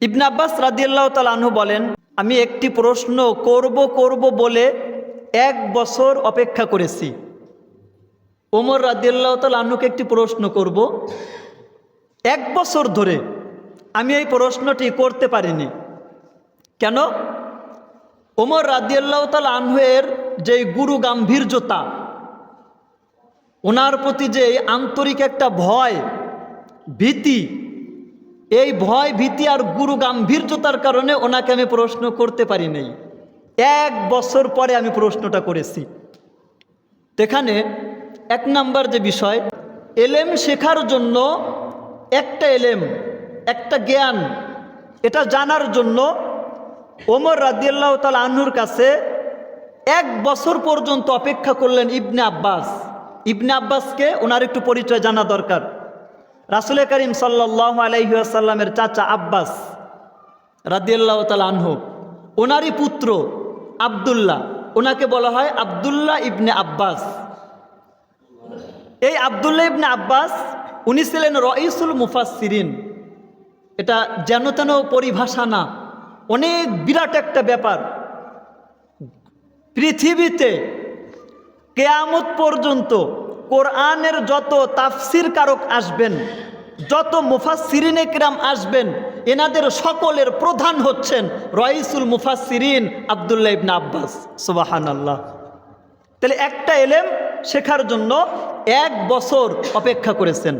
ইবনে আব্বাস রাদিয়াল্লাহ তালাহু বলেন, আমি একটি প্রশ্ন করব করব বলে এক বছর অপেক্ষা করেছি। ওমর রাদিয়াল্লাহ তালাহুকে একটি প্রশ্ন করব। এক বছর ধরে আমি এই প্রশ্নটি করতে পারিনি। কেন? ওমর রাদিয়াল্লাহ তাল আনহুয়ের যে গুরু গাম্ভীর্যতা, ওনার প্রতি যে আন্তরিক একটা ভয়, ভীতি এই ভয়, ভীতি আর গুরু গাম্ভীর্যতার কারণে ওনাকে আমি প্রশ্ন করতে পারি নাই। এক বছর পরে আমি প্রশ্নটা করেছি। এখানে এক নাম্বার যে বিষয়, এলেম শেখার জন্য একটা এলেম, একটা জ্ঞান, এটা জানার জন্য ওমর রাদিয়াল্লাহ তাল আনহুর কাছে এক বছর পর্যন্ত অপেক্ষা করলেন ইবনে আব্বাস। ইবনে আব্বাসকে ওনার একটু পরিচয় জানা দরকার। রাসুল করিম সাল্লাহ আলাইসাল্লামের চাচা আব্বাস রাদিয়াল্লাহ তাল আনহু, ওনারই পুত্র আবদুল্লাহ, ওনাকে বলা হয় আবদুল্লাহ ইবনে আব্বাস। এই আবদুল্লাহ ইবনে আব্বাস, উনি ছিলেন রইসুল মুফাসিরিন এটা যেন তেন পরিভাষা না, অনেক বিরাট একটা ব্যাপার। পৃথিবীতে কেয়ামত পর্যন্ত কোরআনের যত তাফসির কারক আসবেন, যত মুফাসিরিনে কিরাম আসবেন, এনাদের সকলের প্রধান হচ্ছেন রইসুল মুফাসিরিন আবদুল্লাহ ইবনা আব্বাস। সুবাহান আল্লাহ তাহলে একটা এলেম শেখার জন্য এক বছর অপেক্ষা করেছেন।